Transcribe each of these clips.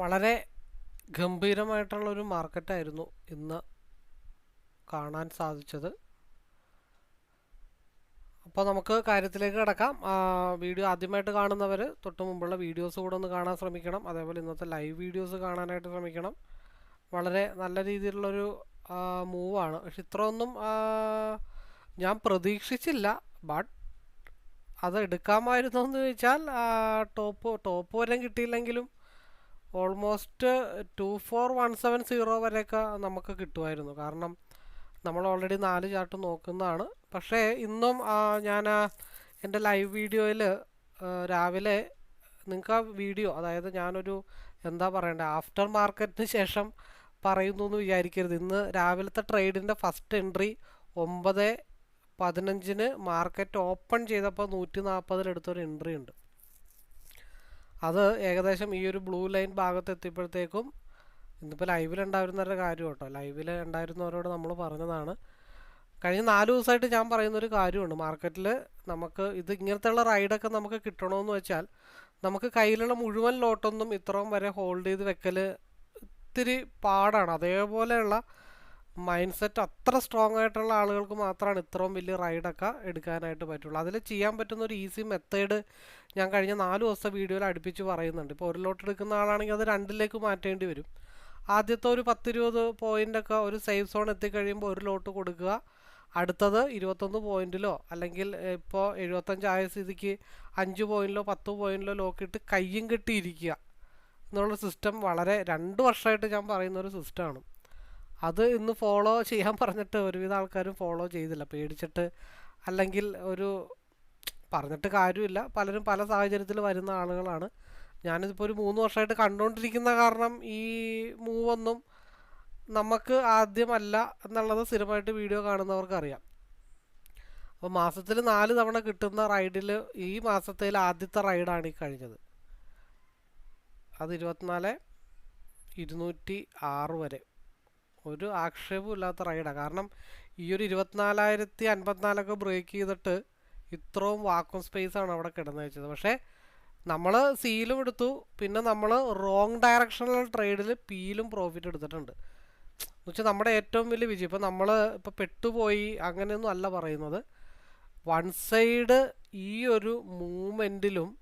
വളരെ ഗംഭീരമായിട്ടുള്ളൊരു മാർക്കറ്റായിരുന്നു ഇന്ന് കാണാൻ സാധിച്ചത്. അപ്പോൾ നമുക്ക് കാര്യത്തിലേക്ക് കിടക്കാം. വീഡിയോ ആദ്യമായിട്ട് കാണുന്നവർ തൊട്ട് മുമ്പുള്ള വീഡിയോസ് കൂടെ ഒന്ന് കാണാൻ ശ്രമിക്കണം. അതേപോലെ ഇന്നത്തെ ലൈവ് വീഡിയോസ് കാണാനായിട്ട് ശ്രമിക്കണം. വളരെ നല്ല രീതിയിലുള്ളൊരു മൂവാണ്. പക്ഷെ ഇത്രയൊന്നും ഞാൻ പ്രതീക്ഷിച്ചില്ല. ബട്ട് അത് എടുക്കാമായിരുന്നു എന്ന് ചോദിച്ചാൽ ടോപ്പ് ടോപ്പ് വരെ കിട്ടിയില്ലെങ്കിലും almost two four one seven zero വരെയൊക്കെ നമുക്ക് കിട്ടുമായിരുന്നു. കാരണം നമ്മൾ ഓൾറെഡി നാല് ചാർട്ട് നോക്കുന്നതാണ്. പക്ഷേ ഇന്നും ഞാൻ എന്റെ ലൈവ് വീഡിയോയിൽ രാവിലെ നിങ്ങൾക്ക് ആ വീഡിയോ അതായത് ഞാനൊരു എന്താ പറയണ്ടേ ആഫ്റ്റർ മാർക്കറ്റിന് ശേഷം പറയുന്നു എന്ന് വിചാരിക്കരുത്. ഇന്ന് രാവിലത്തെ ട്രേഡിന്റെ ഫസ്റ്റ് എൻട്രി ഒമ്പത് പതിനഞ്ചിന് മാർക്കറ്റ് ഓപ്പൺ ചെയ്തപ്പോൾ നൂറ്റി നാൽപ്പതിലെടുത്തൊരു എൻട്രി ഉണ്ട്. അത് ഏകദേശം ഈ ഒരു ബ്ലൂ ലൈൻ ഭാഗത്ത് എത്തിയപ്പോഴത്തേക്കും ഇന്നിപ്പോൾ ലൈവിൽ ഉണ്ടായിരുന്നവരുടെ കാര്യം കേട്ടോ ലൈവിൽ ഉണ്ടായിരുന്നവരോട് നമ്മൾ പറഞ്ഞതാണ്. കഴിഞ്ഞ നാല് ദിവസമായിട്ട് ഞാൻ പറയുന്നൊരു കാര്യമുണ്ട്. മാർക്കറ്റിൽ നമുക്ക് ഇത് ഇങ്ങനത്തെയുള്ള റൈഡൊക്കെ നമുക്ക് കിട്ടണമെന്ന് വെച്ചാൽ നമുക്ക് കയ്യിലുള്ള മുഴുവൻ ലോട്ടൊന്നും ഇത്രയും വരെ ഹോൾഡ് ചെയ്ത് വെക്കൽ ഇത്തിരി പാടാണ്. അതേപോലെയുള്ള മൈൻഡ് സെറ്റ് അത്ര സ്ട്രോങ് ആയിട്ടുള്ള ആളുകൾക്ക് മാത്രമാണ് ഇത്രയും വലിയ റൈഡൊക്കെ എടുക്കാനായിട്ട് പറ്റുള്ളൂ. അതിൽ ചെയ്യാൻ പറ്റുന്ന ഒരു ഈസി മെത്തേഡ് ഞാൻ കഴിഞ്ഞ നാല് ദിവസത്തെ വീഡിയോയിൽ അടുപ്പിച്ച് പറയുന്നുണ്ട്. ഇപ്പോൾ ഒരു ലോട്ട് എടുക്കുന്ന ആളാണെങ്കിൽ അത് രണ്ടിലേക്ക് മാറ്റേണ്ടി വരും. ആദ്യത്തെ ഒരു പത്തിരുപത് പോയിന്റൊക്കെ ഒരു സേഫ് സോൺ എത്തിക്കഴിയുമ്പോൾ ഒരു ലോട്ട് കൊടുക്കുക. അടുത്തത് ഇരുപത്തൊന്ന് പോയിന്റിലോ അല്ലെങ്കിൽ ഇപ്പോൾ എഴുപത്തഞ്ചായ സ്ഥിതിക്ക് അഞ്ച് പോയിന്റിലോ പത്ത് പോയിന്റിലോ ലോക്കിട്ട് കയ്യും കെട്ടിയിരിക്കുക എന്നുള്ള സിസ്റ്റം വളരെ രണ്ട് വർഷമായിട്ട് ഞാൻ പറയുന്ന ഒരു സിസ്റ്റമാണ് അത് ഇന്ന് ഫോളോ ചെയ്യാൻ പറഞ്ഞിട്ട് ഒരുവിധ ആൾക്കാരും ഫോളോ ചെയ്തില്ല. പേടിച്ചിട്ട് അല്ലെങ്കിൽ ഒരു പറഞ്ഞിട്ട് കാര്യമില്ല. പലരും പല സാഹചര്യത്തിൽ വരുന്ന ആളുകളാണ്. ഞാനിതിപ്പോൾ ഒരു മൂന്ന് വർഷമായിട്ട് കണ്ടുകൊണ്ടിരിക്കുന്ന കാരണം ഈ മൂവൊന്നും നമുക്ക് ആദ്യമല്ല എന്നുള്ളത് സ്ഥിരമായിട്ട് വീഡിയോ കാണുന്നവർക്കറിയാം. അപ്പോൾ മാസത്തിൽ നാല് തവണ കിട്ടുന്ന റൈഡിൽ ഈ മാസത്തിൽ ആദ്യത്തെ റൈഡാണ് ഈ കഴിഞ്ഞത്. അത് ഇരുപത്തിനാല് ഇരുന്നൂറ്റി ആറ് വരെ. ഒരു ആക്ഷേപവും ഇല്ലാത്ത റൈഡാണ് കാരണം ഈ ഒരു ഇരുപത്തിനാലായിരത്തി അൻപത്തിനാലൊക്കെ ബ്രേക്ക് ചെയ്തിട്ട് ഇത്രയും വാക്കും സ്പേസ് ആണ് അവിടെ കിടന്നു വെച്ചത്. പക്ഷേ നമ്മൾ സീലും എടുത്തു. പിന്നെ നമ്മൾ റോങ് ഡയറക്ഷണൽ ട്രേഡിൽ പീലും പ്രോഫിറ്റ് എടുത്തിട്ടുണ്ട്. എന്നുവെച്ചാൽ നമ്മുടെ ഏറ്റവും വലിയ വിജയം. ഇപ്പം നമ്മൾ ഇപ്പോൾ പെട്ടുപോയി അങ്ങനെയൊന്നും അല്ല പറയുന്നത്. വൺ സൈഡ് ഈ ഒരു മൂവ്മെന്റിലും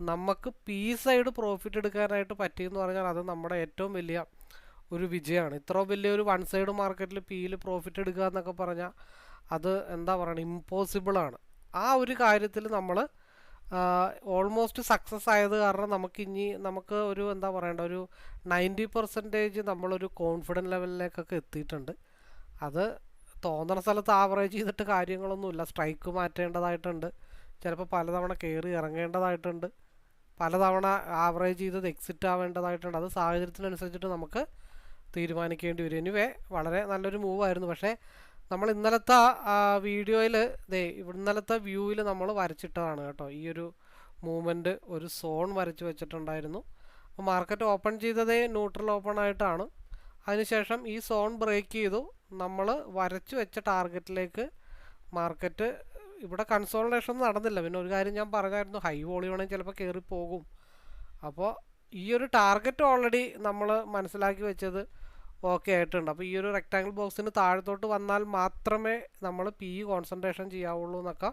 നമുക്ക് പി സൈഡ് പ്രോഫിറ്റ് എടുക്കാനായിട്ട് പറ്റിയെന്ന് പറഞ്ഞാൽ അത് നമ്മുടെ ഏറ്റവും വലിയ ഒരു വിജയമാണ്. ഇത്ര വലിയൊരു വൺ സൈഡ് മാർക്കറ്റിൽ പിയിൽ പ്രോഫിറ്റ് എടുക്കുക എന്നൊക്കെ പറഞ്ഞാൽ അത് എന്താ പറയുക ഇമ്പോസിബിൾ ആണ്. ആ ഒരു കാര്യത്തിൽ നമ്മൾ ഓൾമോസ്റ്റ് സക്സസ് ആയത് കാരണം നമുക്ക് ഇനി നമുക്ക് ഒരു എന്താ പറയേണ്ട ഒരു നയന്റി പെർസെന്റേജ് നമ്മളൊരു കോൺഫിഡന്റ് ലെവലിലേക്കൊക്കെ എത്തിയിട്ടുണ്ട്. അത് തോന്നുന്ന സ്ഥലത്ത് ആവറേജ് ചെയ്തിട്ട് കാര്യങ്ങളൊന്നുമില്ല. സ്ട്രൈക്ക് മാറ്റേണ്ടതായിട്ടുണ്ട്. ചിലപ്പോൾ പലതവണ കയറി ഇറങ്ങേണ്ടതായിട്ടുണ്ട്. പലതവണ ആവറേജ് ചെയ്തത് എക്സിറ്റ് ആവേണ്ടതായിട്ടുണ്ട്. അത് സാഹചര്യത്തിനനുസരിച്ചിട്ട് നമുക്ക് തീരുമാനിക്കേണ്ടി വരും എനിവേ വളരെ നല്ലൊരു മൂവായിരുന്നു പക്ഷേ നമ്മൾ ഇന്നലത്തെ വീഡിയോയിൽ ദേ ഇന്നലത്തെ വ്യൂവിൽ നമ്മൾ വരച്ചിട്ടതാണ് കേട്ടോ. ഈ ഒരു മൂവ്മെന്റ് ഒരു സോൺ വരച്ച് വെച്ചിട്ടുണ്ടായിരുന്നു. അപ്പോൾ മാർക്കറ്റ് ഓപ്പൺ ചെയ്തതേ ന്യൂട്രൽ ഓപ്പൺ ആയിട്ടാണ്. അതിനുശേഷം ഈ സോൺ ബ്രേക്ക് ചെയ്തു. നമ്മൾ വരച്ചു വെച്ച ടാർഗറ്റിലേക്ക് മാർക്കറ്റ് ഇവിടെ കൺസോൾട്ടേഷൻ നടന്നില്ല. പിന്നെ ഒരു കാര്യം ഞാൻ പറഞ്ഞായിരുന്നു ഹൈ വോളിയമാണെങ്കിൽ ചിലപ്പോൾ കയറിപ്പോകും പോകും അപ്പോൾ ഈ ഒരു ടാർഗറ്റ് ഓൾറെഡി നമ്മൾ മനസ്സിലാക്കി വെച്ചത് ഓക്കെ ആയിട്ടുണ്ട്. അപ്പോൾ ഈ ഒരു റെക്റ്റാങ്കിൾ ബോക്സിന് താഴത്തോട്ട് വന്നാൽ മാത്രമേ നമ്മൾ പി കോൺസെൻട്രേഷൻ ചെയ്യാവുള്ളൂ എന്നൊക്കെ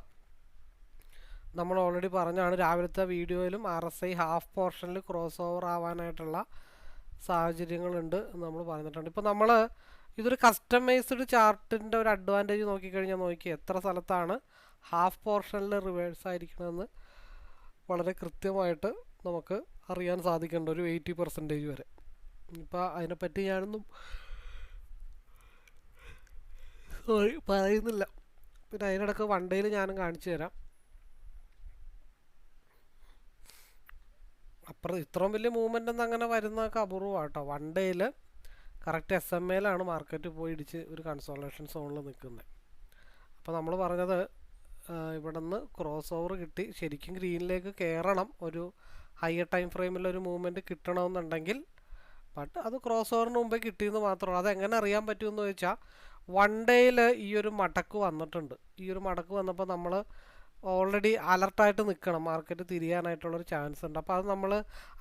നമ്മൾ ഓൾറെഡി പറഞ്ഞാണ്. രാവിലത്തെ വീഡിയോയിലും ആർ എസ് ഐ ഹാഫ് പോർഷനിൽ ക്രോസ് ഓവർ ആവാനായിട്ടുള്ള സാഹചര്യങ്ങളുണ്ട് നമ്മൾ പറഞ്ഞിട്ടുണ്ട്. ഇപ്പോൾ നമ്മൾ ഇതൊരു കസ്റ്റമൈസ്ഡ് ചാർട്ടിന്റെ ഒരു അഡ്വാന്റേജ് നോക്കിക്കഴിഞ്ഞാൽ നോക്കി എത്ര സ്ഥലത്താണ് ഹാഫ് പോർഷനിൽ റിവേഴ്സ് ആയിരിക്കണമെന്ന് വളരെ കൃത്യമായിട്ട് നമുക്ക് അറിയാൻ സാധിക്കേണ്ട ഒരു എയ്റ്റി പെർസെന്റേജ് വരെ. ഇപ്പോൾ അതിനെപ്പറ്റി ഞാനൊന്നും സോറി പറയുന്നില്ല. പിന്നെ അതിനിടക്ക് വൺ ഡേയിൽ ഞാനും കാണിച്ചു തരാം. അപ്പുറം ഇത്രയും വലിയ മൂവ്മെന്റ് ഒന്നും അങ്ങനെ വരുന്നതൊക്കെ അപൂർവമാണ് കേട്ടോ. വൺ ഡേയിൽ കറക്റ്റ് എസ് എം എയിലാണ് മാർക്കറ്റ് പോയി ഇടിച്ച് ഒരു കൺസോളേഷൻ സോണിൽ നിൽക്കുന്നത് അപ്പോൾ നമ്മൾ പറഞ്ഞത് ഇവിടെ നിന്ന് ക്രോസ് ഓവർ കിട്ടി. ശരിക്കും ഗ്രീനിലേക്ക് കയറണം ഒരു ഹയർ ടൈം ഫ്രെയിമിൽ ഒരു മൂവ്മെന്റ് കിട്ടണമെന്നുണ്ടെങ്കിൽ ബട്ട് അത് ക്രോസ് ഓവറിന് മുമ്പേ കിട്ടിയെന്ന് മാത്രമേ അതെങ്ങനെ അറിയാൻ പറ്റുമെന്ന് ചോദിച്ചാൽ വൺ ഡേയിൽ ഈ ഒരു മടക്ക് വന്നിട്ടുണ്ട്. ഈ ഒരു മടക്ക് വന്നപ്പോൾ നമ്മൾ ഓൾറെഡി അലർട്ടായിട്ട് നിൽക്കണം മാർക്കറ്റ് തിരിയാനായിട്ടുള്ളൊരു ചാൻസ് ഉണ്ട്. അപ്പോൾ അത് നമ്മൾ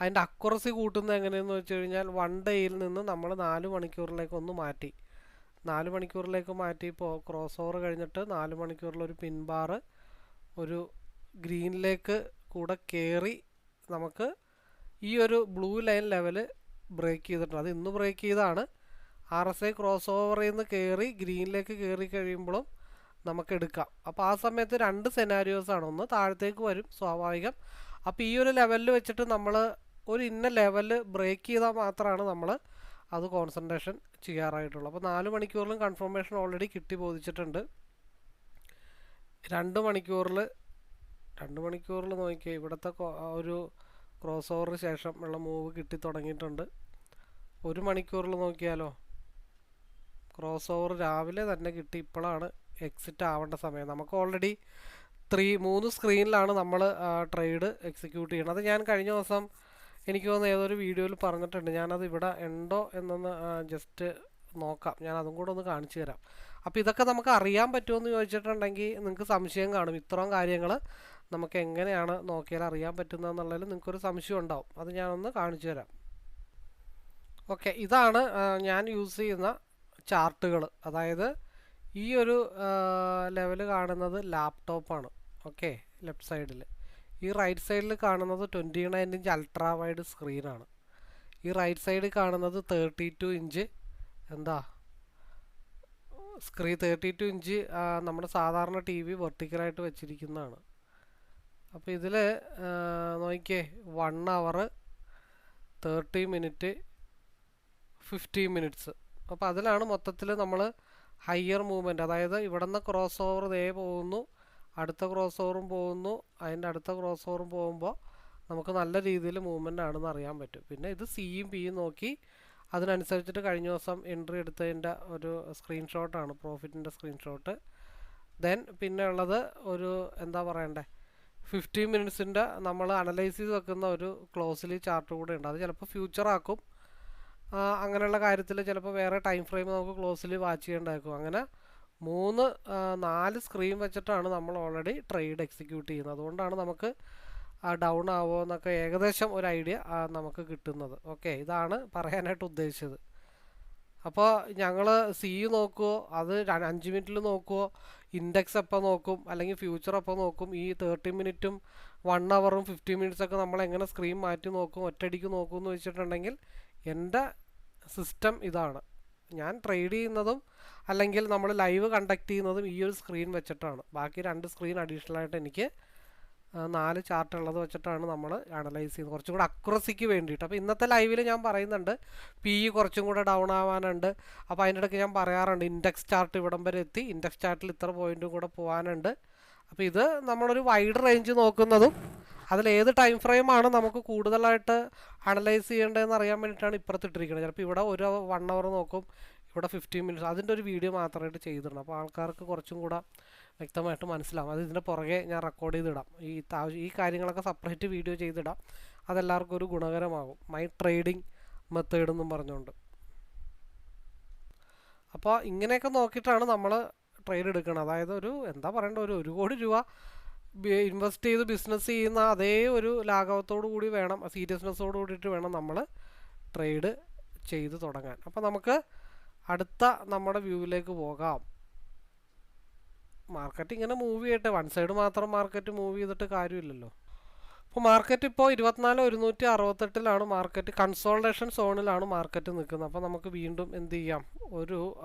അതിന്റെ അക്യുറസി കൂട്ടുന്നത് എങ്ങനെയെന്ന് വെച്ച് കഴിഞ്ഞാൽ വൺ ഡേയിൽ നിന്ന് നമ്മൾ നാല് മണിക്കൂറിലേക്ക് ഒന്ന് മാറ്റി. നാല് മണിക്കൂറിലേക്ക് മാറ്റി ഇപ്പോൾ ക്രോസ് ഓവർ കഴിഞ്ഞിട്ട് നാല് മണിക്കൂറിലൊരു പിൻബാർ ഒരു ഗ്രീനിലേക്ക് കൂടെ കയറി നമുക്ക് ഈ ഒരു ബ്ലൂ ലൈൻ ലെവൽ ബ്രേക്ക് ചെയ്തിട്ടുണ്ട്. അത് ഇന്ന് ബ്രേക്ക് ചെയ്താണ്. ആർ എസ് ഐ ക്രോസ് ഓവറിൽ നിന്ന് കയറി ഗ്രീനിലേക്ക് കയറി കഴിയുമ്പോഴും നമുക്ക് എടുക്കാം. അപ്പോൾ ആ സമയത്ത് രണ്ട് സെനാരിയോസാണ് ഒന്ന് താഴത്തേക്ക് വരും സ്വാഭാവികം. അപ്പോൾ ഈ ഒരു ലെവലിൽ വെച്ചിട്ട് നമ്മൾ ഒരു ഇന്ന ലെവൽ ബ്രേക്ക് ചെയ്താൽ മാത്രമാണ് നമ്മൾ അത് കോൺസെൻട്രേഷൻ ചെയ്യാറായിട്ടുള്ളൂ. അപ്പോൾ നാല് മണിക്കൂറിലും കൺഫർമേഷൻ ഓൾറെഡി കിട്ടി ബോധിച്ചിട്ടുണ്ട്. രണ്ട് മണിക്കൂറിൽ രണ്ട് മണിക്കൂറിൽ നോക്കിയാൽ ഇവിടുത്തെ ഒരു ക്രോസ് ഓവറിന് ശേഷം ഉള്ള മൂവ് കിട്ടി തുടങ്ങിയിട്ടുണ്ട്. ഒരു മണിക്കൂറിൽ നോക്കിയാലോ? ക്രോസ് ഓവർ രാവിലെ തന്നെ കിട്ടി. ഇപ്പോഴാണ് എക്സിറ്റ് ആവേണ്ട സമയം. നമുക്ക് ഓൾറെഡി ത്രീ മൂന്ന് സ്ക്രീനിലാണ് നമ്മൾ ട്രേഡ് എക്സിക്യൂട്ട് ചെയ്യണം അത് ഞാൻ കഴിഞ്ഞ ദിവസം എനിക്ക് തോന്നുന്നു ഏതൊരു വീഡിയോയിൽ പറഞ്ഞിട്ടുണ്ട്. ഞാനത് ഇവിടെ ഉണ്ടോ എന്നൊന്ന് ജസ്റ്റ് നോക്കാം. ഞാൻ അതും കൂടെ ഒന്ന് കാണിച്ചു തരാം. അപ്പോൾ ഇതൊക്കെ നമുക്ക് അറിയാൻ പറ്റുമെന്ന് ചോദിച്ചിട്ടുണ്ടെങ്കിൽ നിങ്ങൾക്ക് സംശയം കാണും. ഇത്രയും കാര്യങ്ങൾ നമുക്ക് എങ്ങനെയാണ് നോക്കിയാൽ അറിയാൻ പറ്റുന്നതെന്നുള്ളതിൽ നിങ്ങൾക്കൊരു സംശയം ഉണ്ടാവും. അത് ഞാനൊന്ന് കാണിച്ചു തരാം. ഓക്കെ ഇതാണ് ഞാൻ യൂസ് ചെയ്യുന്ന ചാർട്ടുകൾ അതായത് ഈ ഒരു ലെവൽ കാണുന്നത് ലാപ്ടോപ്പാണ്. ഓക്കെ ലെഫ്റ്റ് സൈഡിൽ ഈ റൈറ്റ് സൈഡിൽ കാണുന്നത് twenty nine inch ultra wide സ്ക്രീനാണ്. ഈ റൈറ്റ് സൈഡിൽ കാണുന്നത് തേർട്ടി ടു ഇഞ്ച് എന്താ സ്ക്രീൻ തേർട്ടി ടു ഇഞ്ച് നമ്മുടെ സാധാരണ ടി വി വെർട്ടിക്കലായിട്ട് വെച്ചിരിക്കുന്നതാണ്. അപ്പോൾ ഇതിൽ നോക്കിയേ one hour thirty minute fifty minutes അപ്പോൾ അതിലാണ് മൊത്തത്തിൽ നമ്മൾ ഹയർ മൂവ്മെന്റ് അതായത് ഇവിടെ നിന്ന് ക്രോസ് ഓവർ ദേ പോകുന്നു അടുത്ത ക്രോസ് ഓവറും പോകുന്നു. അതിന്റെ അടുത്ത ക്രോസ് ഓവറും പോകുമ്പോൾ നമുക്ക് നല്ല രീതിയിൽ മൂവ്മെന്റ് ആണെന്ന് അറിയാൻ പറ്റും. പിന്നെ ഇത് സിയും പിയും നോക്കി അതിനനുസരിച്ചിട്ട് കഴിഞ്ഞ ദിവസം എൻട്രി എടുത്തതിന്റെ ഒരു സ്ക്രീൻഷോട്ടാണ് പ്രോഫിറ്റിന്റെ സ്ക്രീൻഷോട്ട് ദെൻ പിന്നെ ഉള്ളത് ഒരു എന്താ പറയണ്ടേ? ഫിഫ്റ്റീൻ മിനിറ്റ്സിന്റെ നമ്മൾ അനലൈസ് ചെയ്ത് വെക്കുന്ന ഒരു ക്ലോസ്ലി ചാർട്ട് കൂടെ ഉണ്ട്. അത് ചിലപ്പോൾ ഫ്യൂച്ചർ ആക്കും. അങ്ങനെയുള്ള കാര്യത്തിൽ ചിലപ്പോൾ വേറെ ടൈം ഫ്രെയിം നമുക്ക് ക്ലോസ്ലി വാച്ച് ചെയ്യേണ്ടതായിരിക്കും. അങ്ങനെ മൂന്ന് നാല് സ്ക്രീൻ വെച്ചിട്ടാണ് നമ്മൾ ഓൾറെഡി ട്രേഡ് എക്സിക്യൂട്ട് ചെയ്യുന്നത്. അതുകൊണ്ടാണ് നമുക്ക് ഡൗൺ ആവുമോ എന്നൊക്കെ ഏകദേശം ഒരു ഐഡിയ നമുക്ക് കിട്ടുന്നത്. ഓക്കെ ഇതാണ് പറയാനായിട്ട് ഉദ്ദേശിച്ചത്. അപ്പോൾ ഞങ്ങൾ സി നോക്കുമോ അത് അഞ്ച് മിനിറ്റിൽ നോക്കുമോ ഇൻഡെക്സ് എപ്പോൾ നോക്കും അല്ലെങ്കിൽ ഫ്യൂച്ചർ എപ്പോൾ നോക്കും ഈ തേർട്ടി മിനിറ്റും വൺ അവറും ഫിഫ്റ്റി മിനിറ്റ്സൊക്കെ നമ്മൾ എങ്ങനെ സ്ക്രീൻ മാറ്റി നോക്കും ഒറ്റയടിക്ക് നോക്കും എന്ന് വെച്ചിട്ടുണ്ടെങ്കിൽ എന്റെ സിസ്റ്റം ഇതാണ്. ഞാൻ ട്രേഡ് ചെയ്യുന്നതും അല്ലെങ്കിൽ നമ്മൾ ലൈവ് കണ്ടക്ട് ചെയ്യുന്നതും ഈ ഒരു സ്ക്രീൻ വെച്ചിട്ടാണ്. ബാക്കി രണ്ട് സ്ക്രീൻ അഡീഷണൽ ആയിട്ട് എനിക്ക് നാല് ചാർട്ട് ഉള്ളത് വെച്ചിട്ടാണ് നമ്മൾ അനലൈസ് ചെയ്യുന്നത്. കുറച്ചും കൂടെ അക്യുറസിക്ക് വേണ്ടിയിട്ട്. അപ്പോൾ ഇന്നത്തെ ലൈവിൽ ഞാൻ പറയുന്നുണ്ട് പി ഇ കുറച്ചും കൂടെ ഡൗൺ ആവാനുണ്ട്. അപ്പോൾ അതിന്റെ ഇടയ്ക്ക് ഞാൻ പറയാറുണ്ട് ഇൻഡെക്സ് ചാർട്ട് ഇവിടം വരെ എത്തി. ഇൻഡെക്സ് ചാർട്ടിൽ ഇത്ര പോയിന്റും കൂടെ പോകാനുണ്ട് അപ്പോൾ ഇത് നമ്മളൊരു വൈഡ് റേഞ്ച് നോക്കുന്നതും അതിൽ ഏത് ടൈം ഫ്രെയിമാണ് നമുക്ക് കൂടുതലായിട്ട് അനലൈസ് ചെയ്യേണ്ടതെന്ന് അറിയാൻ വേണ്ടിയിട്ടാണ് ഇപ്പുറത്തിട്ടിരിക്കുന്നത്. ചിലപ്പോൾ ഇവിടെ ഒരു വൺ അവർ നോക്കും ഇവിടെ ഫിഫ്റ്റീൻ മിനിറ്റ്സ് അതിന്റെ ഒരു വീഡിയോ മാത്രമായിട്ട് ചെയ്തിടണം. അപ്പോൾ ആൾക്കാർക്ക് കുറച്ചും കൂടെ വ്യക്തമായിട്ട് മനസ്സിലാവും. അത് ഇതിന്റെ പുറകെ ഞാൻ റെക്കോർഡ് ചെയ്തിടാം. ഈ ഈ കാര്യങ്ങളൊക്കെ സെപ്പറേറ്റ് വീഡിയോ ചെയ്തിടാം. അതെല്ലാവർക്കും ഒരു ഗുണകരമാകും. മൈ ട്രേഡിംഗ് മെത്തേഡ് എന്നും പറഞ്ഞുകൊണ്ട്. അപ്പോൾ ഇങ്ങനെയൊക്കെ നോക്കിയിട്ടാണ് നമ്മൾ ട്രേഡ് എടുക്കുന്നത് അതായത് ഒരു എന്താ പറയേണ്ട ഒരു ഒരു കോടി രൂപ ഇൻവെസ്റ്റ് ചെയ്ത് ബിസിനസ് ചെയ്യുന്ന അതേ ഒരു ലാഘവത്തോടു കൂടി വേണം സീരിയസ്നെസ്സോട് കൂടിയിട്ട് വേണം നമ്മൾ ട്രേഡ് ചെയ്ത് തുടങ്ങാൻ. അപ്പോൾ നമുക്ക് അടുത്ത നമ്മുടെ വ്യൂവിലേക്ക് പോകാം. മാർക്കറ്റ് ഇങ്ങനെ മൂവ് ചെയ്യട്ടെ. വൺ സൈഡ് മാത്രം മാർക്കറ്റ് മൂവ് ചെയ്തിട്ട് കാര്യമില്ലല്ലോ. അപ്പോൾ മാർക്കറ്റ് ഇപ്പോൾ ഇരുപത്തിനാല് ഒരുന്നൂറ്റി അറുപത്തെട്ടിലാണ് മാർക്കറ്റ് കൺസോൾട്ടേഷൻ സോണിലാണ് മാർക്കറ്റ് നിൽക്കുന്നത്. അപ്പോൾ നമുക്ക് വീണ്ടും എന്ത് ചെയ്യാം? ഒരു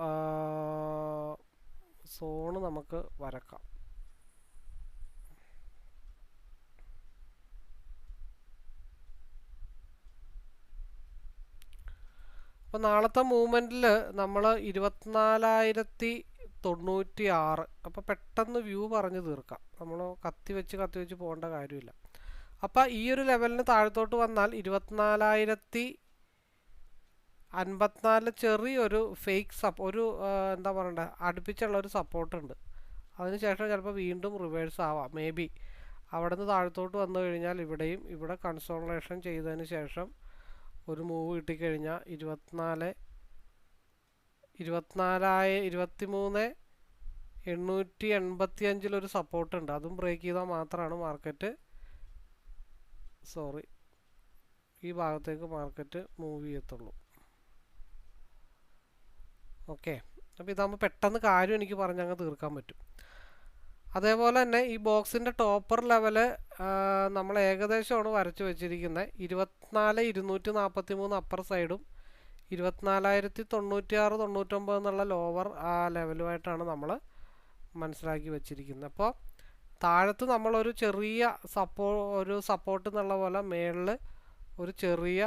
സോണ് നമുക്ക് വരക്കാം. അപ്പോൾ നാളത്തെ മൂവ്മെന്റിൽ നമ്മൾ ഇരുപത്തിനാലായിരത്തി തൊണ്ണൂറ്റി ആറ് അപ്പോൾ പെട്ടെന്ന് വ്യൂ പറഞ്ഞ് തീർക്കാം. നമ്മൾ കത്തി വെച്ച് കത്തി വെച്ച് പോകേണ്ട കാര്യമില്ല. അപ്പോൾ ഈ ഒരു ലെവലിന് താഴത്തോട്ട് വന്നാൽ ഇരുപത്തിനാലായിരത്തി അൻപത്തിനാലിൽ ചെറിയൊരു ഫേക്ക് സപ്പ് ഒരു എന്താ പറയണ്ടേ അടുപ്പിച്ചുള്ള ഒരു സപ്പോർട്ട് ഉണ്ട് അതിനുശേഷം ചിലപ്പോൾ വീണ്ടും റിവേഴ്സ് ആവാം. മേ ബി അവിടെ നിന്ന് താഴത്തോട്ട് വന്നു കഴിഞ്ഞാൽ ഇവിടെയും ഇവിടെ കൺസോളേഷൻ ചെയ്തതിന് ശേഷം ഒരു മൂവ് കിട്ടിക്കഴിഞ്ഞാൽ ഇരുപത്തിനാല് ഇരുപത്തിനാലായ ഇരുപത്തി മൂന്ന് എണ്ണൂറ്റി എൺപത്തി അഞ്ചിലൊരു സപ്പോർട്ട് ഉണ്ട്. അതും ബ്രേക്ക് ചെയ്താൽ മാത്രമാണ് മാർക്കറ്റ് സോറി ഈ ഭാഗത്തേക്ക് മാർക്കറ്റ് മൂവ് ചെയ്യത്തുള്ളൂ. ഓക്കെ അപ്പോൾ ഇതാകുമ്പോൾ പെട്ടെന്ന് കാര്യം എനിക്ക് പറഞ്ഞങ്ങ് തീർക്കാൻ പറ്റും. അതേപോലെ തന്നെ ഈ ബോക്സിന്റെ ടോപ്പർ ലെവൽ നമ്മൾ ഏകദേശമാണ് വരച്ചു വെച്ചിരിക്കുന്നത് ഇരുപത്തിനാല് ഇരുന്നൂറ്റി നാൽപ്പത്തി മൂന്ന് അപ്പർ സൈഡും ഇരുപത്തിനാലായിരത്തി തൊണ്ണൂറ്റി ആറ് തൊണ്ണൂറ്റൊമ്പത് എന്നുള്ള ലോവർ ആ ലെവലുമായിട്ടാണ് നമ്മൾ മനസ്സിലാക്കി വെച്ചിരിക്കുന്നത് അപ്പോൾ താഴത്ത് നമ്മളൊരു ചെറിയ സപ്പോ ഒരു സപ്പോർട്ട് എന്നുള്ള പോലെ മേളിൽ ഒരു ചെറിയ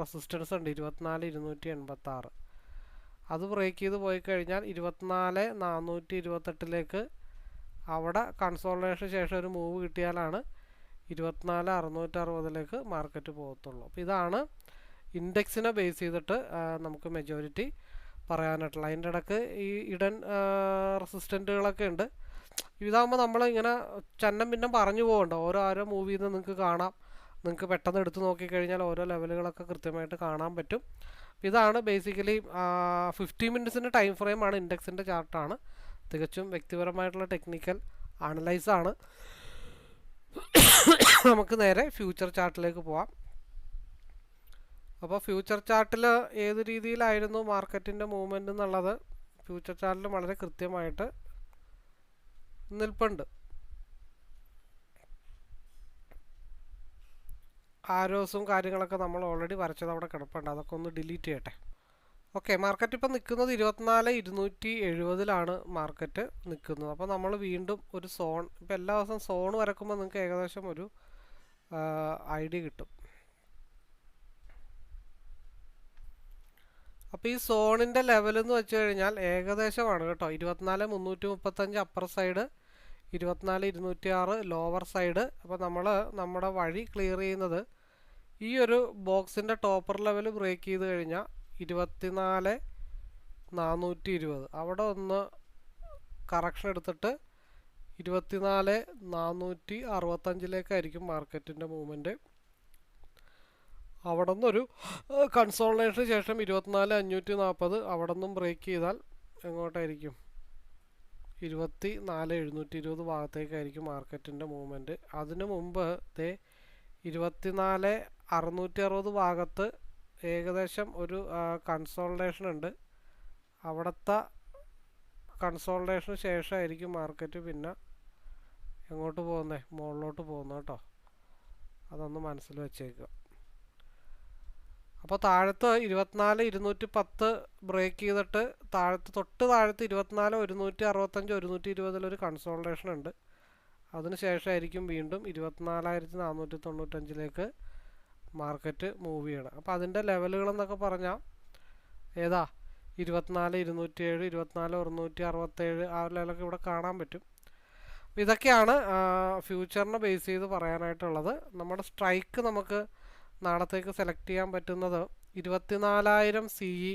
റെസിസ്റ്റൻസ് ഉണ്ട് ഇരുപത്തിനാല് ഇരുന്നൂറ്റി എൺപത്തി ആറ് അത് ബ്രേക്ക് ചെയ്ത് പോയി കഴിഞ്ഞാൽ ഇരുപത്തിനാല് നാനൂറ്റി ഇരുപത്തെട്ടിലേക്ക് അവിടെ കൺസോൾട്ടേഷന് ശേഷം ഒരു മൂവ് കിട്ടിയാലാണ് ഇരുപത്തിനാല് അറുന്നൂറ്റി അറുപതിലേക്ക് മാർക്കറ്റ് പോകത്തുള്ളൂ. അപ്പോൾ ഇതാണ് ഇൻഡെക്സിനെ ബേസ് ചെയ്തിട്ട് നമുക്ക് മെജോറിറ്റി പറയാനായിട്ടുള്ള അതിന്റെ ഇടയ്ക്ക് ഈ ഇടൻ റെസിസ്റ്റന്റുകളൊക്കെ ഉണ്ട്. ഇതാകുമ്പോൾ നമ്മൾ ഇങ്ങനെ ചന്നം പിന്നെ പറഞ്ഞു പോകണ്ട. ഓരോ ഓരോ മൂവിയിൽ നിന്ന് നിങ്ങൾക്ക് കാണാം. നിങ്ങൾക്ക് പെട്ടെന്ന് എടുത്തു നോക്കിക്കഴിഞ്ഞാൽ ഓരോ ലെവലുകളൊക്കെ കൃത്യമായിട്ട് കാണാൻ പറ്റും. ഇതാണ് ബേസിക്കലി ഫിഫ്റ്റി മിനിറ്റ്സിന്റെ ടൈം ഫ്രെയിമാണ് ഇൻഡെക്സിന്റെ ചാർട്ടാണ് തികച്ചും വ്യക്തിപരമായിട്ടുള്ള ടെക്നിക്കൽ അനലൈസാണ് നമുക്ക് നേരെ ഫ്യൂച്ചർ ചാർട്ടിലേക്ക് പോവാം. അപ്പോൾ ഫ്യൂച്ചർ ചാർട്ടിൽ ഏത് രീതിയിലായിരുന്നു മാർക്കറ്റിന്റെ മൂവ്മെന്റ് എന്നുള്ളത്? ഫ്യൂച്ചർ ചാർട്ടിൽ വളരെ കൃത്യമായിട്ട് നിൽപ്പുണ്ട്. ആരോസും കാര്യങ്ങളൊക്കെ നമ്മൾ ഓൾറെഡി വരച്ചത് അവിടെ കിടപ്പുണ്ട്. അതൊക്കെ ഒന്ന് ഡിലീറ്റ് ചെയ്യട്ടെ. ഓക്കെ മാർക്കറ്റ് ഇപ്പം നിൽക്കുന്നത് ഇരുപത്തിനാല് ഇരുന്നൂറ്റി എഴുപതിലാണ് മാർക്കറ്റ് നിൽക്കുന്നത്. അപ്പോൾ നമ്മൾ വീണ്ടും ഒരു സോൺ ഇപ്പോൾ എല്ലാ ദിവസവും സോൺ വരക്കുമ്പോൾ നിങ്ങൾക്ക് ഏകദേശം ഒരു ഐഡിയ കിട്ടും. അപ്പോൾ ഈ സോണിന്റെ ലെവൽ എന്ന് വെച്ച് കഴിഞ്ഞാൽ ഏകദേശമാണ് കേട്ടോ. ഇരുപത്തിനാല് മുന്നൂറ്റി മുപ്പത്തഞ്ച് അപ്പർ സൈഡ് ഇരുപത്തിനാല് ഇരുന്നൂറ്റി ആറ് ലോവർ സൈഡ്. അപ്പോൾ നമ്മൾ നമ്മുടെ വഴി ക്ലിയർ ചെയ്യുന്നത് ഈ ഒരു ബോക്സിന്റെ ടോപ്പർ ലെവൽ ബ്രേക്ക് ചെയ്ത് കഴിഞ്ഞാൽ ഇരുപത്തിനാല് നാനൂറ്റി ഇരുപത് അവിടെ ഒന്ന് കറക്ഷൻ എടുത്തിട്ട് ഇരുപത്തിനാല് നാനൂറ്റി അറുപത്തഞ്ചിലേക്കായിരിക്കും മാർക്കറ്റിന്റെ മൂവ്മെന്റ് അവിടെ നിന്നൊരു കൺസോൾട്ടേഷന് ശേഷം ഇരുപത്തിനാല് അഞ്ഞൂറ്റി നാൽപ്പത് അവിടെ നിന്നും ബ്രേക്ക് ചെയ്താൽ എങ്ങോട്ടായിരിക്കും? ഇരുപത്തി നാല് എഴുന്നൂറ്റി ഇരുപത് ഭാഗത്തേക്കായിരിക്കും മാർക്കറ്റിന്റെ മൂവ്മെന്റ് അതിനു മുമ്പ് ദേ ഇരുപത്തിനാല് അറുന്നൂറ്റി അറുപത് ഭാഗത്ത് ഏകദേശം ഒരു കൺസോൾട്ടേഷൻ ഉണ്ട്. അവിടുത്തെ കൺസോൾട്ടേഷന് ശേഷമായിരിക്കും മാർക്കറ്റ് പിന്നെ എങ്ങോട്ട് പോകുന്നത് മുകളിലോട്ട് പോകുന്നത് കേട്ടോ. അതൊന്ന് മനസ്സിൽ വെച്ചേക്കുക. അപ്പോൾ താഴത്ത് ഇരുപത്തിനാല് ഇരുന്നൂറ്റി പത്ത് ബ്രേക്ക് ചെയ്തിട്ട് താഴത്ത് തൊട്ട് താഴത്ത് ഇരുപത്തിനാല് ഒരുന്നൂറ്റി അറുപത്തഞ്ച് ഒരുന്നൂറ്റി ഇരുപതിലൊരു കൺസോൾട്ടേഷൻ ഉണ്ട്. അതിന് ശേഷമായിരിക്കും വീണ്ടും ഇരുപത്തിനാലായിരത്തി നാനൂറ്റി തൊണ്ണൂറ്റഞ്ചിലേക്ക് മാർക്കറ്റ് മൂവ് ചെയ്യണം. അപ്പോൾ അതിന്റെ ലെവലുകളെന്നൊക്കെ പറഞ്ഞാൽ ഏതാ? ഇരുപത്തിനാല് ഇരുന്നൂറ്റി ഏഴ് ഇരുപത്തിനാല് ഒരുന്നൂറ്റി അറുപത്തേഴ് ആ ലെവലൊക്കെ ഇവിടെ കാണാൻ പറ്റും. ഇതൊക്കെയാണ് ഫ്യൂച്ചറിനെ ബേസ് ചെയ്ത് പറയാനായിട്ടുള്ളത്. നമ്മുടെ സ്ട്രൈക്ക് നമുക്ക് നാളത്തേക്ക് സെലക്ട് ചെയ്യാൻ പറ്റുന്നത് ഇരുപത്തിനാലായിരം സി ഇ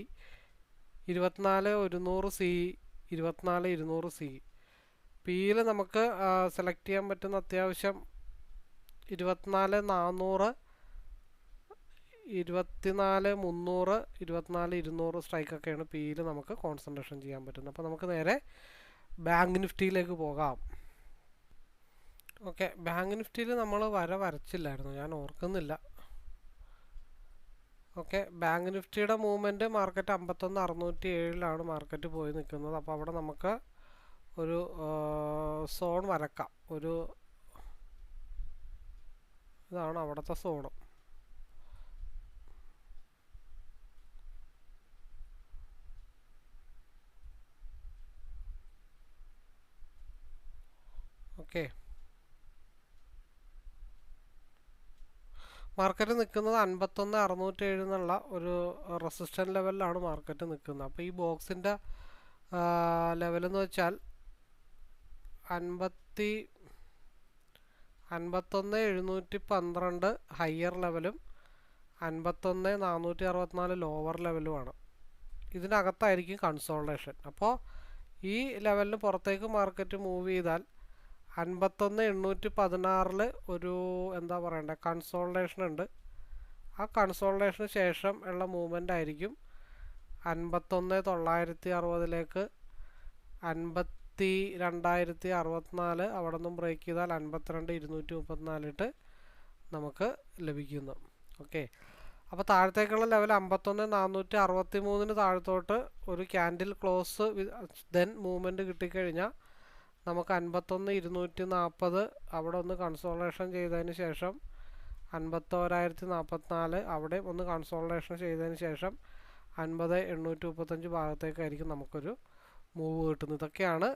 ഇരുപത്തിനാല് ഒരുന്നൂറ് സി ഇ ഇരുപത്തിനാല് ഇരുന്നൂറ് സി ഇ. പിയിൽ നമുക്ക് സെലക്ട് ചെയ്യാൻ പറ്റുന്ന അത്യാവശ്യം ഇരുപത്തിനാല് നാനൂറ് ഇരുപത്തിനാല് മുന്നൂറ് ഇരുപത്തിനാല് ഇരുന്നൂറ് സ്ട്രൈക്കൊക്കെയാണ് പിയിൽ നമുക്ക് കോൺസെൻട്രേഷൻ ചെയ്യാൻ പറ്റുന്നത്. അപ്പോൾ നമുക്ക് നേരെ ബാങ്ക് നിഫ്റ്റിയിലേക്ക് പോകാം. ഓക്കെ ബാങ്ക് നിഫ്റ്റിയിൽ നമ്മൾ വര വരച്ചില്ലായിരുന്നു. ഞാൻ ഓർക്കുന്നില്ല. ഓക്കെ ബാങ്ക് നിഫ്റ്റിയുടെ മൂവ്മെന്റ് മാർക്കറ്റ് അമ്പത്തൊന്ന് അറുന്നൂറ്റി ഏഴിലാണ് മാർക്കറ്റ് പോയി നിൽക്കുന്നത്. അപ്പോൾ അവിടെ നമുക്ക് ഒരു സോൺ വരക്കാം. ഒരു ഇതാണ് അവിടുത്തെ സോണ് ഓക്കെ. മാർക്കറ്റ് നിൽക്കുന്നത് അൻപത്തൊന്ന് അറുന്നൂറ്റി ഏഴ് എന്നുള്ള ഒരു റെസിസ്റ്റന്റ് ലെവലിലാണ് മാർക്കറ്റ് നിൽക്കുന്നത്. അപ്പോൾ ഈ ബോക്സിന്റെ ലെവലെന്ന് വെച്ചാൽ അൻപത്തി അൻപത്തൊന്ന് എഴുന്നൂറ്റി പന്ത്രണ്ട് ഹയർ ലെവലും അൻപത്തൊന്ന് നാനൂറ്റി അറുപത്തിനാല് ലോവർ ലെവലുമാണ്. ഇതിനകത്തായിരിക്കും കൺസോൾട്ടേഷൻ. അപ്പോൾ ഈ ലെവലിന് പുറത്തേക്ക് മാർക്കറ്റ് മൂവ് ചെയ്താൽ അൻപത്തൊന്ന് എണ്ണൂറ്റി പതിനാറിൽ ഒരു എന്താ പറയണ്ടേ കൺസോൾട്ടേഷൻ ഉണ്ട്. ആ കൺസോൾട്ടേഷന് ശേഷം ഉള്ള മൂവ്മെന്റ് ആയിരിക്കും അൻപത്തൊന്ന് തൊള്ളായിരത്തി അറുപതിലേക്ക് അൻപത്തി രണ്ടായിരത്തി അറുപത്തിനാല് അവിടെ നിന്നും ബ്രേക്ക് ചെയ്താൽ അൻപത്തിരണ്ട് ഇരുന്നൂറ്റി മുപ്പത്തിനാലിട്ട് നമുക്ക് ലഭിക്കുന്നു. ഓക്കെ അപ്പോൾ താഴത്തേക്കുള്ള ലെവൽ അമ്പത്തൊന്ന് നാനൂറ്റി അറുപത്തി മൂന്നിന് താഴത്തോട്ട് ഒരു ക്യാൻഡിൽ ക്ലോസ് ദെൻ മൂവ്മെന്റ് കിട്ടിക്കഴിഞ്ഞാൽ നമുക്ക് അൻപത്തൊന്ന് ഇരുന്നൂറ്റി നാൽപ്പത് അവിടെ ഒന്ന് കൺസോളേഷൻ ചെയ്തതിന് ശേഷം അൻപത്തോരായിരത്തി നാൽപ്പത്തിനാല് അവിടെ ഒന്ന് കൺസോളേഷൻ ചെയ്തതിന് ശേഷം അൻപത് എണ്ണൂറ്റി മുപ്പത്തഞ്ച് ഭാഗത്തേക്കായിരിക്കും നമുക്കൊരു മൂവ് കിട്ടുന്നത്. ഇതൊക്കെയാണ്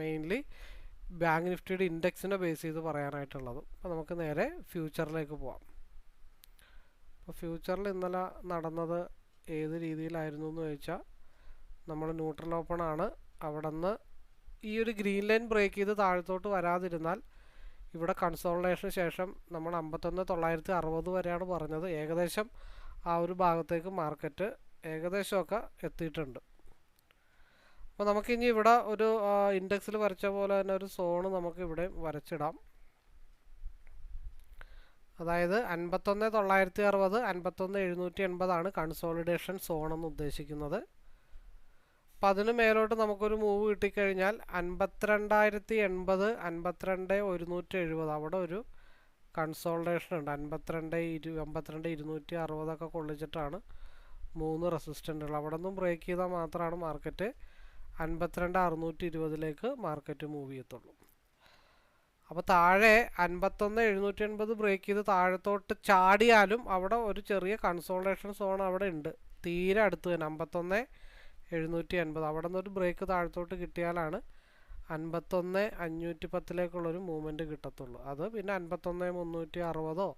മെയിൻലി ബാങ്ക് നിഫ്റ്റിയുടെ ഇൻഡെക്സിനെ ബേസ് ചെയ്ത് പറയാനായിട്ടുള്ളത്. അപ്പോൾ നമുക്ക് നേരെ ഫ്യൂച്ചറിലേക്ക് പോവാം. അപ്പോൾ ഫ്യൂച്ചറിൽ ഇന്നലെ നടന്നത് ഏത് രീതിയിലായിരുന്നു എന്ന് ചോദിച്ചാൽ നമ്മൾ ന്യൂട്രൽ ഓപ്പൺ ആണ്. അവിടെ നിന്ന് ഈ ഒരു ഗ്രീൻ ലൈൻ ബ്രേക്ക് ചെയ്ത് താഴത്തോട്ട് വരാതിരുന്നാൽ ഇവിടെ കൺസോൾട്ടേഷന് ശേഷം നമ്മൾ അമ്പത്തൊന്ന് തൊള്ളായിരത്തി അറുപത് വരെയാണ് പറഞ്ഞത്. ഏകദേശം ആ ഒരു ഭാഗത്തേക്ക് മാർക്കറ്റ് ഏകദേശമൊക്കെ എത്തിയിട്ടുണ്ട്. അപ്പോൾ നമുക്കിനി ഇവിടെ ഒരു ഇൻഡെക്സിൽ വരച്ച പോലെ തന്നെ ഒരു സോണ് നമുക്ക് ഇവിടെ വരച്ചിടാം. അതായത് അൻപത്തൊന്ന് തൊള്ളായിരത്തി അറുപത് അൻപത്തൊന്ന് എഴുന്നൂറ്റി എൺപതാണ് കൺസോളിഡേഷൻ സോൺ എന്ന് ഉദ്ദേശിക്കുന്നത്. അപ്പം അതിന് മേലോട്ട് നമുക്കൊരു മൂവ് കിട്ടിക്കഴിഞ്ഞാൽ അൻപത്തിരണ്ടായിരത്തി എൺപത് അൻപത്തിരണ്ട് ഒരുന്നൂറ്റി എഴുപത് അവിടെ ഒരു കൺസോൾട്ടേഷൻ ഉണ്ട്. അൻപത്തിരണ്ട് ഇരു അമ്പത്തിരണ്ട് ഇരുന്നൂറ്റി അറുപതൊക്കെ കൊള്ളിച്ചിട്ടാണ് മൂന്ന് റെസിസ്റ്റന്റുകൾ അവിടെ നിന്നും ബ്രേക്ക് ചെയ്താൽ മാത്രമാണ് മാർക്കറ്റ് അൻപത്തിരണ്ട് അറുന്നൂറ്റി ഇരുപതിലേക്ക് മാർക്കറ്റ് മൂവ് ചെയ്യത്തുള്ളൂ. അപ്പോൾ താഴെ അൻപത്തൊന്ന് എഴുന്നൂറ്റി എൺപത് ബ്രേക്ക് ചെയ്ത് താഴത്തോട്ട് ചാടിയാലും അവിടെ ഒരു ചെറിയ കൺസോൾട്ടേഷൻ സോൺ അവിടെ ഉണ്ട്. തീരെ അടുത്ത് തന്നെ. അമ്പത്തൊന്ന് എഴുന്നൂറ്റി അൻപത് അവിടെ നിന്നൊരു ബ്രേക്ക് താഴത്തോട്ട് കിട്ടിയാലാണ് അൻപത്തൊന്ന് അഞ്ഞൂറ്റി പത്തിലേക്കുള്ളൊരു മൂവ്മെന്റ് കിട്ടത്തുള്ളൂ. അത് പിന്നെ അൻപത്തൊന്ന് മുന്നൂറ്റി അറുപതോ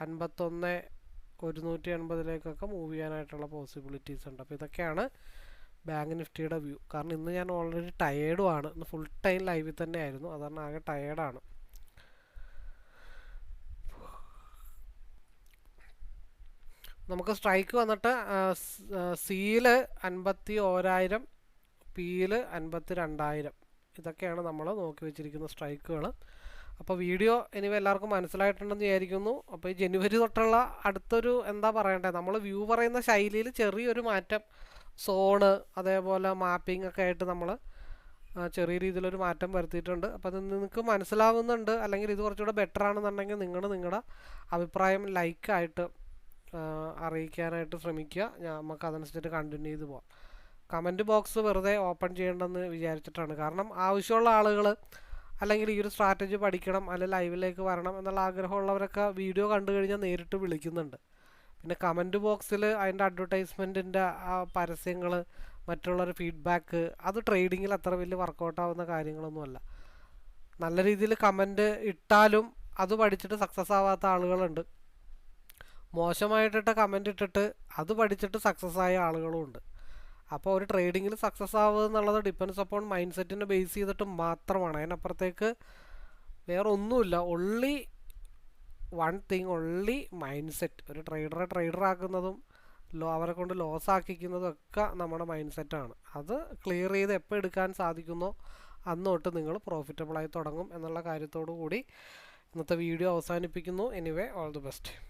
അൻപത്തൊന്ന് ഒരുന്നൂറ്റി എൺപതിലേക്കൊക്കെ മൂവ് ചെയ്യാനായിട്ടുള്ള പോസിബിലിറ്റീസ് ഉണ്ട്. അപ്പോൾ ഇതൊക്കെയാണ് ബാങ്ക് നിഫ്റ്റിയുടെ വ്യൂ കാരണം ഇന്ന് ഞാൻ ഓൾറെഡി ടയേർഡുമാണ് ഇന്ന് ഫുൾ ടൈം ലൈവിൽ തന്നെ ആയിരുന്നു അതാണ് ആകെ ടയേർഡാണ് നമുക്ക് സ്ട്രൈക്ക് വന്നിട്ട് സിയിൽ അൻപത്തി ഓരായിരം പിയിൽ അൻപത്തി രണ്ടായിരം. ഇതൊക്കെയാണ് നമ്മൾ നോക്കി വെച്ചിരിക്കുന്ന സ്ട്രൈക്കുകൾ അപ്പോൾ വീഡിയോ ഇനിവ എല്ലാവർക്കും മനസ്സിലായിട്ടുണ്ടെന്ന് വിചാരിക്കുന്നു. അപ്പോൾ ഈ ജനുവരി തൊട്ടുള്ള അടുത്തൊരു എന്താ പറയണ്ടേ? നമ്മൾ വ്യൂ പറയുന്ന ശൈലിയിൽ ചെറിയൊരു മാറ്റം സോണ് അതേപോലെ മാപ്പിംഗ് ഒക്കെ ആയിട്ട് നമ്മൾ ചെറിയ രീതിയിലൊരു മാറ്റം വരുത്തിയിട്ടുണ്ട്. അപ്പോൾ അത് നിങ്ങൾക്ക് മനസ്സിലാവുന്നുണ്ട്. അല്ലെങ്കിൽ ഇത് കുറച്ചുകൂടെ ബെറ്റർ ആണെന്നുണ്ടെങ്കിൽ നിങ്ങൾ നിങ്ങളുടെ അഭിപ്രായം ലൈക്കായിട്ട് അറിയിക്കാനായിട്ട് ശ്രമിക്കുക. നമുക്ക് അതനുസരിച്ചിട്ട് കണ്ടിന്യൂ ചെയ്ത് പോവാം. കമന്റ് ബോക്സ് വെറുതെ ഓപ്പൺ ചെയ്യേണ്ടെന്ന് വിചാരിച്ചിട്ടാണ്. കാരണം ആവശ്യമുള്ള ആളുകൾ അല്ലെങ്കിൽ ഈ ഒരു സ്ട്രാറ്റജി പഠിക്കണം അല്ലെങ്കിൽ ലൈവിലേക്ക് വരണം എന്നുള്ള ആഗ്രഹമുള്ളവരൊക്കെ വീഡിയോ കണ്ടു കഴിഞ്ഞാൽ നേരിട്ട് വിളിക്കുന്നുണ്ട്. പിന്നെ കമന്റ് ബോക്സിൽ അതിന്റെ അഡ്വർടൈസ്മെന്റിന്റെ ആ പരസ്യങ്ങൾ മറ്റുള്ളവരുടെ ഫീഡ്ബാക്ക് അത് ട്രേഡിങ്ങിൽ അത്ര വലിയ വർക്കൗട്ട് ആവുന്ന കാര്യങ്ങളൊന്നുമല്ല നല്ല രീതിയിൽ കമന്റ് ഇട്ടാലും അത് പഠിച്ചിട്ട് സക്സസ് ആവാത്ത ആളുകളുണ്ട്. മോശമായിട്ടിട്ട് കമന്റ് ഇട്ടിട്ട് അത് പഠിച്ചിട്ട് സക്സസ് ആയ ആളുകളും ഉണ്ട്. അപ്പോൾ ഒരു ട്രേഡിങ്ങിൽ സക്സസ് ആവുക എന്നുള്ളത് ഡിപ്പെൻസ് അപ്പോൺ മൈൻഡ് സെറ്റിനെ ബേസ് ചെയ്തിട്ട് മാത്രമാണ്. അതിനപ്പുറത്തേക്ക് വേറെ ഒന്നുമില്ല only one thing only mind set ഒരു ട്രേഡറെ ട്രേഡർ ആക്കുന്നതും ലോ അവരെ കൊണ്ട് ലോസ് ആക്കിക്കുന്നതും ഒക്കെ നമ്മുടെ മൈൻഡ് സെറ്റാണ് അത് ക്ലിയർ ചെയ്ത് എപ്പോൾ എടുക്കാൻ സാധിക്കുന്നോ അന്ന് തൊട്ട് നിങ്ങൾ പ്രോഫിറ്റബിളായി തുടങ്ങും എന്നുള്ള കാര്യത്തോടു കൂടി ഇന്നത്തെ വീഡിയോ അവസാനിപ്പിക്കുന്നു. Anyway all the best